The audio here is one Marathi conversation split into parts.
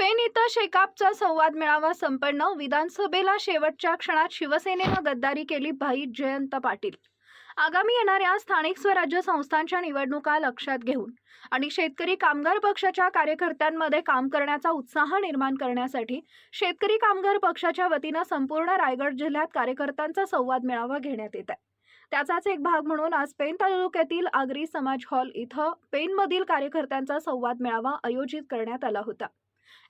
पेन इथं शेकापचा संवाद मेळावा संपन्न. विधानसभेला शेवटच्या क्षणात शिवसेनेनं गद्दारी केली भाई जयंत पाटील. आगामी येणाऱ्या स्थानिक स्वराज्य संस्थांच्या निवडणुका लक्षात घेऊन आणि शेतकरी कामगार पक्षाच्या कार्यकर्त्यांमध्ये काम करण्याचा उत्साह निर्माण करण्यासाठी शेतकरी कामगार पक्षाच्या वतीनं संपूर्ण रायगड जिल्ह्यात कार्यकर्त्यांचा संवाद मेळावा घेण्यात येत आहे. त्याचाच एक भाग म्हणून आज पेन तालुक्यातील आगरी समाज हॉल इथं पेनमधील कार्यकर्त्यांचा संवाद मेळावा आयोजित करण्यात आला होता.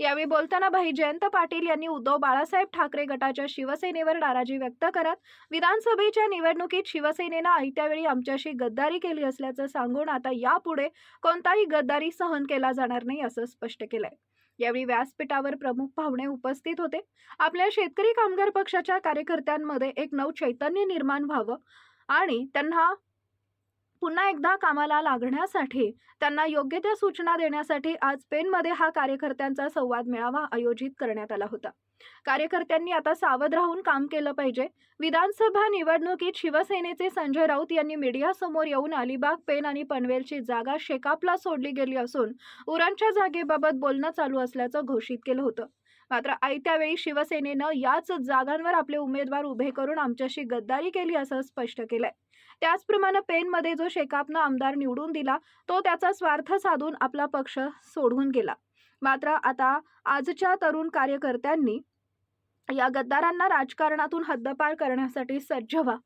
यावेळी बोलताना भाई जयंत पाटील यांनी उद्धव बाळासाहेब ठाकरे गटाच्या शिवसेनेवर नाराजी व्यक्त करत विधानसभेच्या निवडणुकीत शिवसेनेनं आयत्यावेळी आमच्याशी गद्दारी केली असल्याचं सांगून आता यापुढे कोणताही गद्दारी सहन केला जाणार नाही असं स्पष्ट केलंय. यावेळी व्यासपीठावर प्रमुख पाहुणे उपस्थित होते. आपल्या शेतकरी कामगार पक्षाच्या कार्यकर्त्यांमध्ये एक नवचैतन्य निर्माण व्हावं आणि त्यांना पुन्हा एकदा कामाला लागण्यासाठी त्यांना योग्य त्या सूचना देण्यासाठी आज पेनमध्ये हा कार्यकर्त्यांचा संवाद मेळावा आयोजित करण्यात आला होता. कार्यकर्त्यांनी आता सावध राहून काम केलं पाहिजे. विधानसभा निवडणुकीत शिवसेनेचे संजय राऊत यांनी मीडियासमोर येऊन अलिबाग पेन आणि पनवेलची जागा शेकापला सोडली गेली असून उरणच्या जागेबाबत बोलणं चालू असल्याचं घोषित केलं होतं. मात्र आयत्या वेळी शिवसेनेनं याच जागांवर आपले उमेदवार उभे करून आमच्याशी गद्दारी केली असं स्पष्ट केलंय. त्याचप्रमाणे पेनमध्ये जो शेकापनं आमदार निवडून दिला तो त्याचा स्वार्थ साधून आपला पक्ष सोडून गेला. मात्र आता आजच्या तरुण कार्यकर्त्यांनी या गद्दारांना राजकारणातून हद्दपार करण्यासाठी सज्ज व्हा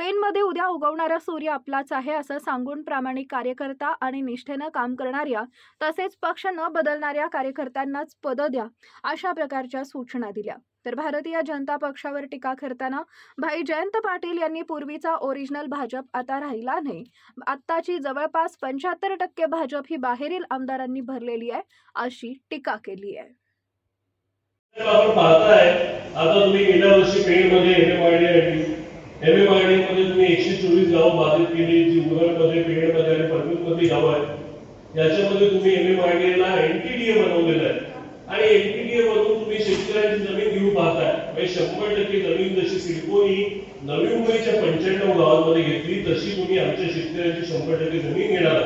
पेनमध्ये उद्या उगवणारा सूर्य आपलाच आहे असं सांगून प्रामाणिक कार्यकर्ता आणि निष्ठेनं काम करणाऱ्या तसेच पक्ष न बदलणाऱ्या कार्यकर्त्यांनाच पदं द्या अशा प्रकारच्या सूचना दिल्या. तर भारतीय जनता पक्षावर टीका करताना भाई जयंत पाटील यांनी पूर्वीचा ओरिजिनल भाजप आता राहिला नाही. आत्ताची जवळपास पंच्याहत्तर टक्के भाजप ही बाहेरील आमदारांनी भरलेली आहे अशी टीका केली आहे. आपण पाहताय आता तुम्ही गेल्या वर्षी पेणमध्ये एमएमआयडी एममध्ये तुम्ही एकशे चोवीस गावं बाधित केली जी उरणमध्ये पेणमध्ये आणि पनवेलमध्ये गावं आहेत. याच्यामध्ये तुम्ही एम ए आय ला एनटीडीए बनवलेलं आहे. आणि एनटीडीए बनवून तुम्ही शेतकऱ्यांची जमीन घेऊ पाहताय. म्हणजे शंभर टक्के जमीन जशी सिडकोनी नवी मुंबईच्या पंच्याण्णव गावांमध्ये घेतली तशी तुम्ही आमच्या शेतकऱ्यांची शंभर टक्के जमीन घेणार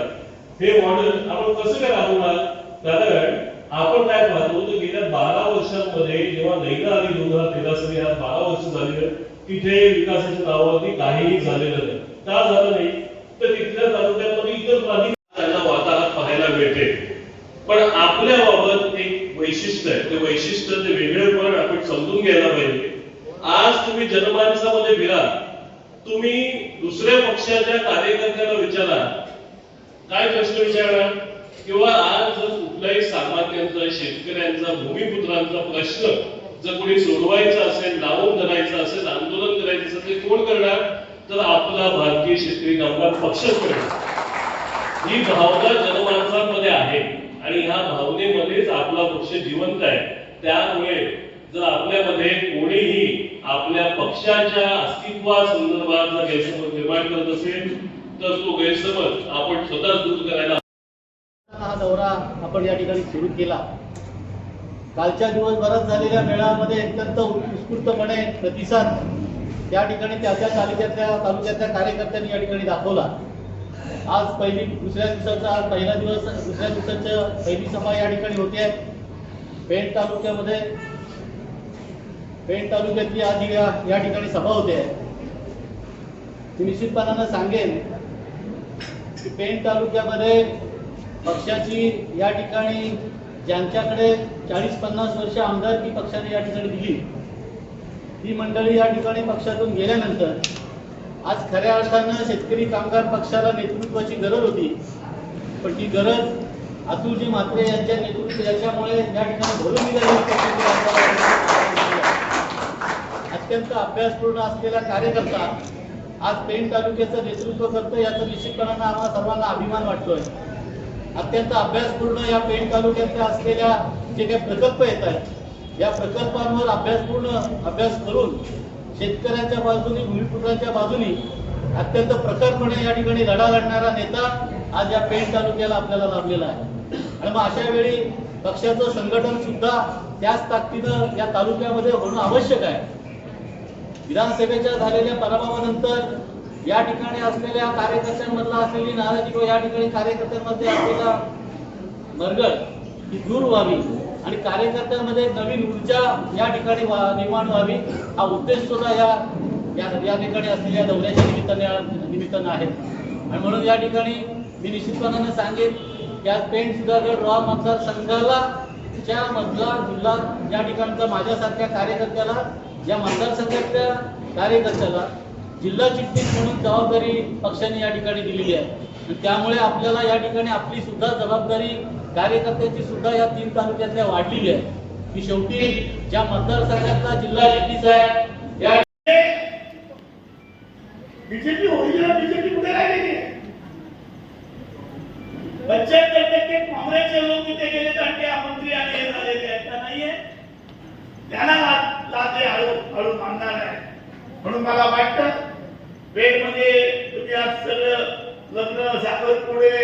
हे मॉडेल आपण कसं काय राबवणार कारण आपण काय पाहतो तर गेल्या बारा वर्षांमध्ये जेव्हा नैना आली दोन हजार तेरा साली आज बारा वर्ष झालेलं तिथे विकासाच्या नावावरती काहीही झालेलं नाही. का झालं नाही? तर तिथल्या तालुक्यामध्ये इतर प्राधिकार त्यांना वातावरण पाहायला मिळते. पण आपल्या बाबत एक वैशिष्ट्य आहे. ते वैशिष्ट्य ते वेगळेपण आपण समजून घ्यायला पाहिजे. आज तुम्ही जनमानसामध्ये फिरा तुम्ही दुसऱ्या पक्षाच्या कार्यकर्त्याला विचारा. काय प्रश्न विचारणार किंवा आज जर कुठल्याही सामान्यांचा शेतकऱ्यांचा भूमिपुत्रांचा प्रश्न जर कोणी सोडवायचं असेल लावून धरायचं असेल आंदोलन करायचं असेल ते कोण करणार? तर आपला भारतीय शेतकरी कामगार पक्षच करणार. ही भावना जनमानसांमध्ये आहे आणि ह्या भावनेमध्येच आपला पक्ष जिवंत आहे. त्यामुळे जर आपल्यामध्ये कोणीही आपल्या पक्षाच्या अस्तित्वासंदर्भात जर गैरसमज निर्माण करत असेल तर तो गैरसमज आपण स्वतःच दूर करायला हा दौरा आपण या ठिकाणी सुरू केला. कालच्या दिवसभरात झालेल्या मेळाव्यामध्ये अत्यंत उत्स्फूर्तपणे प्रतिसाद त्या ठिकाणी त्या त्या तालुक्यातल्या तालुक्यातल्या कार्यकर्त्यांनी या ठिकाणी दाखवला. आज पहिली दुसऱ्या दिवसाचा आज पहिला दिवस दुसऱ्या दिवसाच्या पहिली सभा या ठिकाणी होते. पेठ तालुक्यामध्ये पेठ तालुक्यातली आज या ठिकाणी सभा होते. मी निश्चितपणानं सांगेन की पेठ तालुक्यामध्ये पक्षाची या ठिकाणी ज्यांच्याकडे चाळीस पन्नास वर्ष आमदारकी पक्षाने या ठिकाणी दिली. ती मंडळी या ठिकाणी पक्षातून गेल्यानंतर आज खऱ्या अर्थानं शेतकरी कामगार पक्षाला नेतृत्वाची गरज होती. पण ती गरज अतुलजी म्हात्रे यांच्या नेतृत्व याच्यामुळे या ठिकाणी भरून अत्यंत अभ्यासपूर्ण असलेला कार्यकर्ता आज पेण तालुक्याचं नेतृत्व करतो याचा निश्चितपणानं आम्हाला सर्वांना अभिमान वाटतोय. अत्यंत अभ्यासपूर्ण या पेण तालुक्यातल्या असलेल्या जे काही प्रकल्प येत आहेत या प्रकल्पांवर अभ्यासपूर्ण अभ्यास करून शेतकऱ्यांच्या बाजूनी भूमिपुत्रांच्या बाजूनी अत्यंत प्रखरपणे या ठिकाणी लढा लढणारा नेता आज या पेण तालुक्याला आपल्याला लाभलेला आहे. आणि मग अशा वेळी पक्षाचं संघटन सुद्धा त्याच ताकदीनं या तालुक्यामध्ये होणं आवश्यक आहे. विधानसभेच्या झालेल्या पराभवानंतर या ठिकाणी असलेल्या कार्यकर्त्यांमधला असलेली नाराजी किंवा या ठिकाणी कार्यकर्त्यांमध्ये असलेला मरगळ ही दूर व्हावी आणि कार्यकर्त्यांमध्ये नवीन ऊर्जा या ठिकाणी वा- निर्माण व्हावी हा उद्देश सुद्धा या या ठिकाणी असलेल्या दौऱ्याच्या निमित्ताने निमित्तानं आहे. आणि म्हणून या ठिकाणी मी निश्चितपणाने सांगेन की आज पेंट सुधागड रॉ मतदारसंघाला च्या मधला जिल्हा या ठिकाणचा माझ्यासारख्या कार्यकर्त्याला या मतदारसंघातल्या कार्यकर्त्याला जिल्हा चिटणीस म्हणून जबाबदारी पक्षाने या ठिकाणी दिलेली आहे. त्यामुळे आपल्याला या ठिकाणी आपली सुद्धा जबाबदारी कार्यकर्त्याची सुद्धा या तीन तालुक्यातल्या वाढलेली आहे. की शेवटी ज्या मतदारसंघातला जिल्हा चिटणीस आहे या बीजेपी ओरिजिनल बीजेपी कुठे राहिलेली आहे पंच्याहत्तर काँग्रेसचे लोक तिथे गेले तर ते मंत्री आणि हे झालेले आहेत का नाहीये त्यांना ला- लाचे हळू हळू मानणार आहे म्हणून मला वाटतं पेठमध्ये तुम्ही आज सगळं लग्न साखरपुडे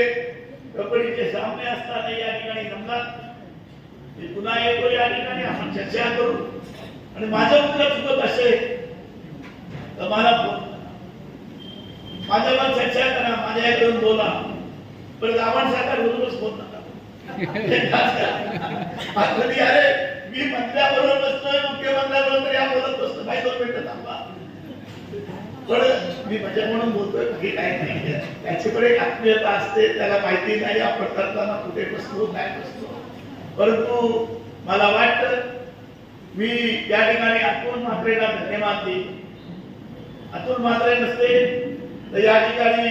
कबड्डीचे सामने असताना या ठिकाणी जमलात मी पुन्हा येतो या ठिकाणी आपण चर्चा करू. आणि माझं उत्तर चुकत असेल तर मला माझ्यावर चर्चा करा माझ्याकडून बोला. पण गावात सारखा रोजच फोन नका. कधी अरे मी मंत्र्याबरोबर बसतोय मुख्यमंत्र्याबरोबर तरी हा बोलत बसतो काही दोन मिनिटं थांबा. पण मी भजन म्हणून बोलतोय बाकी काही नाही. त्याची पण एक आत्मीयता असते त्याला माहिती नाही आपण करताना कुठे बसतो काय बसतो परंतु मला वाटतं मी या ठिकाणी अतुल म्हात्रेला धन्यवाद देईन. अतुल म्हात्रे नसते तर या ठिकाणी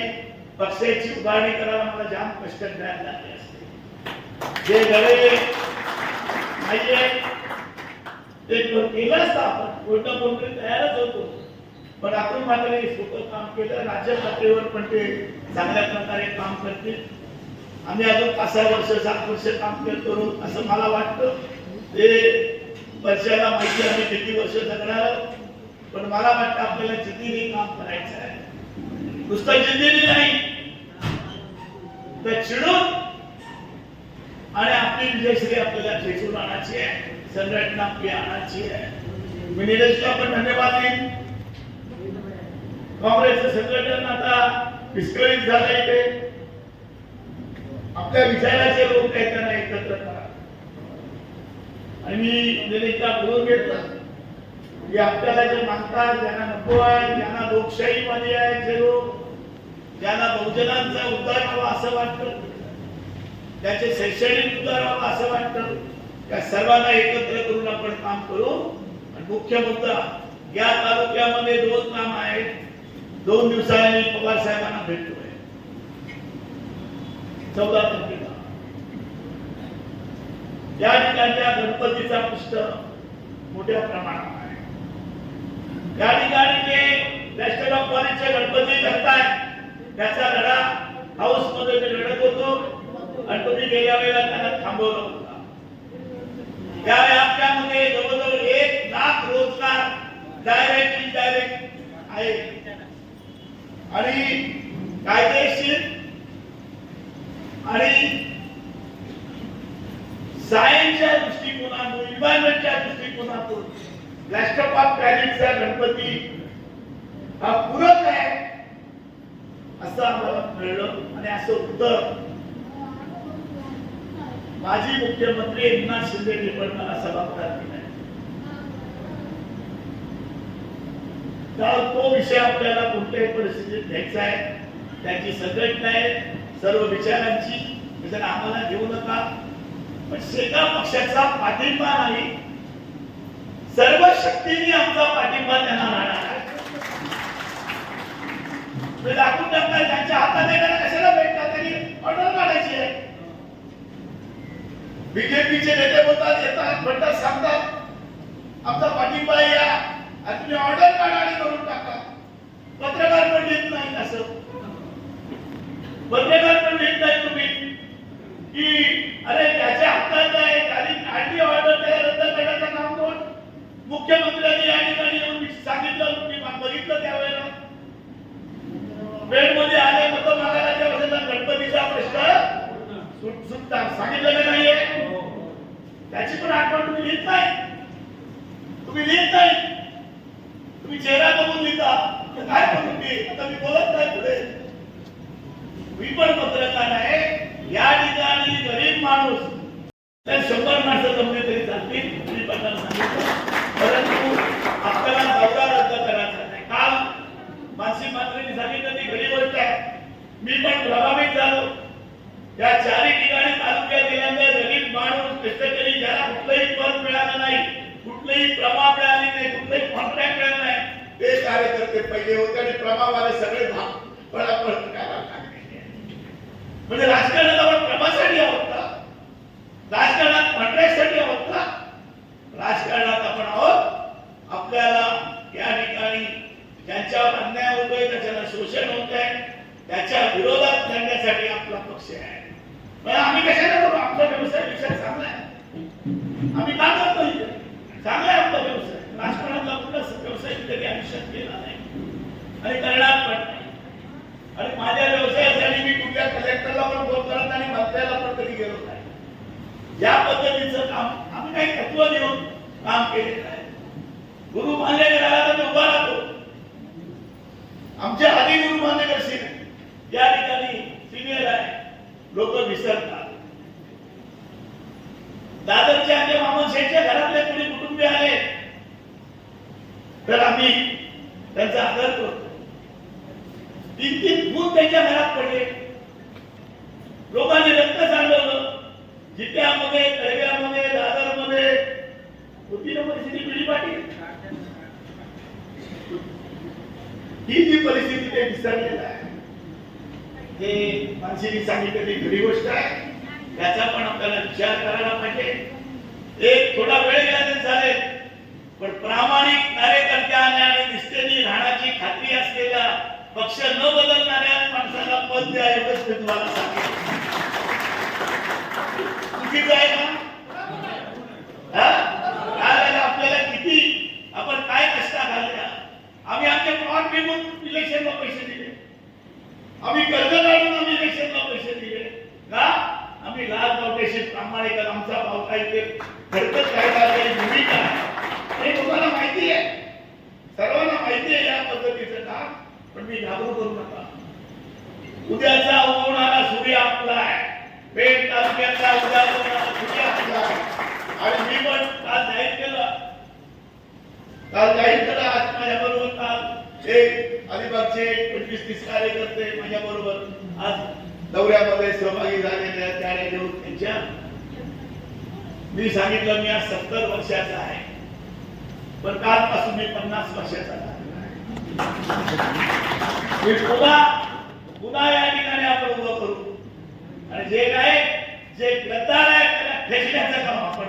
पक्षाची उभारणी करायला मला जाम कष्ट करायला लागले असते. जे घडे नाहीये ते केलं असतं आपण. कोणतं कोणतरी तयारच होतो. पण आपण मात्र स्वतः काम केलं. राज्य पातळीवर पण ते चांगल्या प्रकारे काम करतील. आम्ही अजून पाच सहा वर्ष सात वर्ष काम करतो. असं मला वाटतं. ते वर्षाला माहिती आम्ही किती वर्ष जगणार आहोत. पण मला वाटतं आपल्याला जिद्दीने काम करायचं आहे. नुसतं जिद्दीने नाही. तर चिडून आणि आपली विजयश्री आपल्याला खेचून आणायची आहे. संघटना आपली आणायची आहे. मी निलेशला पण धन्यवाद देईन. काँग्रेसचं संघटन आता विस्कळीत झालं इथे आपल्या विचाराचे लोक त्यांना एकत्र आणि मी म्हणजे निलेशला बोलून की आपल्याला जे मागतात ज्यांना नको आहे ज्यांना लोकशाहीमध्ये आहे जे लोक ज्यांना बहुजनांचा उद्धार व्हावा असं वाटतं त्याचे शैक्षणिक उद्धार हवा असं वाटतं त्या सर्वांना एकत्र करून आपण काम करू. आणि मुख्य मुद्दा या तालुक्यामध्ये दोन काम आहेत. दोन दिवसांनी पवार साहेबांना भेटतोय चौदा तारखेला. या ठिकाणच्या गणपतीचा पुष्ट मोठ्या प्रमाणात आहे. या ठिकाणी जे नॅशनल ऑफ कॉलेजचे गणपती करतायत त्याचा लढा हाऊसमध्ये लढत होतो. गणपती गेल्या वेळेला त्यांना थांबवलं होता. त्या व्याप्यामध्ये जवळजवळ एक लाख रोजगार डायरेक्ट इनडायरेक्ट आहे. आणि कायदेशीर आणि सायन्सच्या दृष्टिकोनातून इन्व्हायरमेंटच्या दृष्टिकोनातून प्लॅस्टर ऑफ पॅरिसचा गणपती हा पूरक आहे असं आम्हाला कळलं आणि असं उत्तर माजी मुख्यमंत्री एकनाथ शिंदे निवडणारा सभागृहात दिलाय तो विषय आपल्याला कुठल्याही परिस्थितीत घ्यायचा आहे. त्याची संघटना आहे. सर्व विचारांची. विचार आम्हाला घेऊ नका. पण शेका पक्षाचा पाठिंबा नाही. सर्व शक्तीने आमचा पाठिंबा त्यांना राहणार आहे. दाखवून टाकणार त्यांच्या हातात येणार कशाला भेटतात? त्यांनी ऑर्डर काढायची आहे. बीजेपीचे नेते बोलतात येतात म्हणतात सांगतात. आमचा पाठिंबा या. आणि तुम्ही ऑर्डर काढा आणि करून टाका. पत्रकार पण देत नाही असं. पत्रकार पण देत नाही तुम्ही. की अरे त्याच्या हातात आहे त्याने काढली ऑर्डर त्याला रद्द करण्याचं काम कोण? मुख्यमंत्र्यांनी या ठिकाणी येऊन सांगितलं तुम्ही बघितलं त्यावेळेला? मध्ये आले मत मागायला त्यांना गणपतीचा प्रश्न सुट सुटतात सांगितलं का नाहीये त्याची पण आठवण तुम्ही लिहित नाही तुम्ही लिहित नाही तुम्ही चेहरा तर काय म्हणून मी आता मी बोलत नाही पुढे. मी पण पत्रकार आहे. या ठिकाणी गरीब माणूस तर शंभर माणसं जमले तरी चालतील मी पण सांगितलं. परंतु आपल्याला दौरा रद्द करायचा. नाही काल मानसी मात्रेने सांगितलं ती घरी गोष्ट आहे. मी पण प्रभावित झालो. या चारही ठिकाणी तालुक्यात गेल्यानंतर गरीब माणूस कष्टकरी ज्याला कुठलंही पद मिळालं नाही कुठलंही प्रमा मिळाली नाही कुठलंही कॉन्ट्रॅक्ट मिळालं ते कार्यकर्ते पहिले होते आणि प्रभावाले सगळे भाग. पण करायला लागले म्हणजे राजकारणात आपण प्रभासाठी आहोत का? राजकारणात कॉन्ट्रॅक्टसाठी आहोत का? राजकारणात आपण आहोत. आपल्याला या ठिकाणी ज्यांच्यावर अन्याय होतोय त्याच्याला शोषण होत आहे त्याच्या विरोधात लढण्यासाठी आपला पक्ष आहे. मग आम्ही कशाला करू? आमचा व्यवसाय विषय चांगला आहे. आम्ही का करतो चांगला आहे आपला व्यवसाय राजकारणातला कुठला व्यवसाय कधी आयुष्यात केला नाही आणि करणार पण नाही. आणि माझ्या व्यवसायासाठी मी कुठल्या कलेक्टरला पण फोन करत आणि मंत्र्याला पण कधी गेलो नाही. या पद्धतीचं काम आम्ही काही तत्व देऊन काम केलेलं आहे. गुरु महाराज आला तर मी उभा राहतो आमचे आधी गुरु मान्यकर सिंह या ठिकाणी सिनियर आहे लोक विसरतात दादरच्या आमच्या मामन शेठच्या घरातले कोणी कुटुंबीय आले तर आम्ही त्यांचा आदर करतो तीन तीन फूट त्यांच्या घरात पडले लोकांनी रक्त सांडवलं जित्यामध्ये तळव्यामध्ये दादरमध्ये होती ना परिस्थिती पिढी पाटील ही जी परिस्थिती ते विसरलेलं आहे हे मानसीने सांगितलेली खरी गोष्ट आहे. त्याचा पण आपल्याला विचार करायला पाहिजे. एक थोडा वेळ गेला तरी चालेल पण प्रामाणिक कार्यकर्त्याने आणि निष्ठेने राहण्याची खात्री असलेल्या पक्ष न बदलणाऱ्या माणसाला पद द्या एवढंच मी तुम्हाला सांगेल चुकीचं आहे का हा? काय झालं आपल्याला किती आपण काय कष्ट घालल्या आम्ही आमचे प्लॉट विकून इलेक्शनला पैसे दिले आम्ही कर्ज काढून आम्ही इलेक्शनला पैसे दिले का आम्ही लाल फाउंडेशन प्रामाणिक आहे. आमचा भाव काय ते खर्च काय काही भूमिका आहे. हे तुम्हाला माहिती आहे सर्वांना माहिती आहे या पद्धतीचं काम पण मी घाबरू करू नका उद्याचा उगवणारा सूर्य आपला. आहे पेठ तालुक्यातला उद्या उगवणारा सूर्य आपला. आहे आणि मी पण काल जाहीर केलं. काल जाहीर केलं. आज माझ्या बरोबर काल एक अलिबागचे पंचवीस तीस कार्यकर्ते माझ्या बरोबर आज दौऱ्यामध्ये सहभागी झालेले त्याने घेऊन त्यांच्या. मी सांगितलं मी आज सत्तर वर्षाचा आहे. पण कालपासून मी पन्नास वर्षाचा झालेला आहे. मी पुन्हा पुन्हा या ठिकाणी आपण उभं करू. आणि जे काय जे गद्दार आहे त्याला फेकण्याचं काम आपण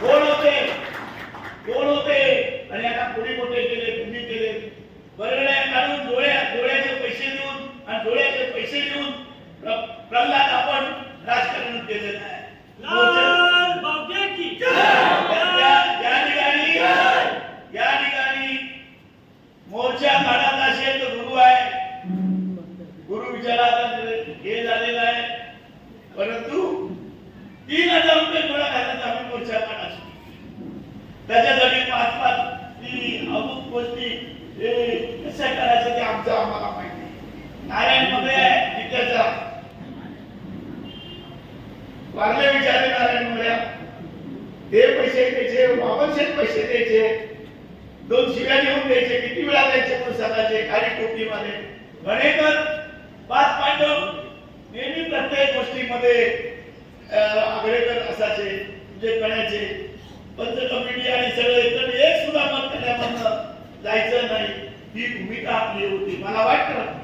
कोण होते? कोण होते? आणि आता कोणी मोठे केले तुम्ही केले बरगड्या काढून डोळ्या डोळ्याचे पैसे देऊन आणि डोळ्याचे पैसे देऊन प्रल्हाद आपण राजकारण केलेलं आहे लाल बावटे की त्या- या ठिकाणी या ठिकाणी मोर्चा काढत असेल तर गुरु आहे गुरु विचारात हे झालेलं आहे परंतु तीन हजार रुपये गोळा घालत आम्ही मोर्चा काढायचो त्याच्यासाठी पाच पाच ती अमुक गोष्टी हे कशा करायचं ते आमचं आम्हाला माहिती आहे. नारायणमध्ये आहे तिकडचा वारले विचारले नारायणमध्ये ते पैसे द्यायचे वामनशेठ पैसे द्यायचे. दोन शिव्या घेऊन द्यायचे किती वेळा द्यायचे पुस्तकाचे खाली टोपीमध्ये गणेकर पाच पांडव. नेहमी प्रत्येक गोष्टीमध्ये अं, आगळेकर असायचे म्हणजे कण्याचे पंच कमिटी आणि सगळे तर एक सुद्धा मत करण्यामधनं जायचं नाही. ही भूमिका आपली होती. मला वाटतं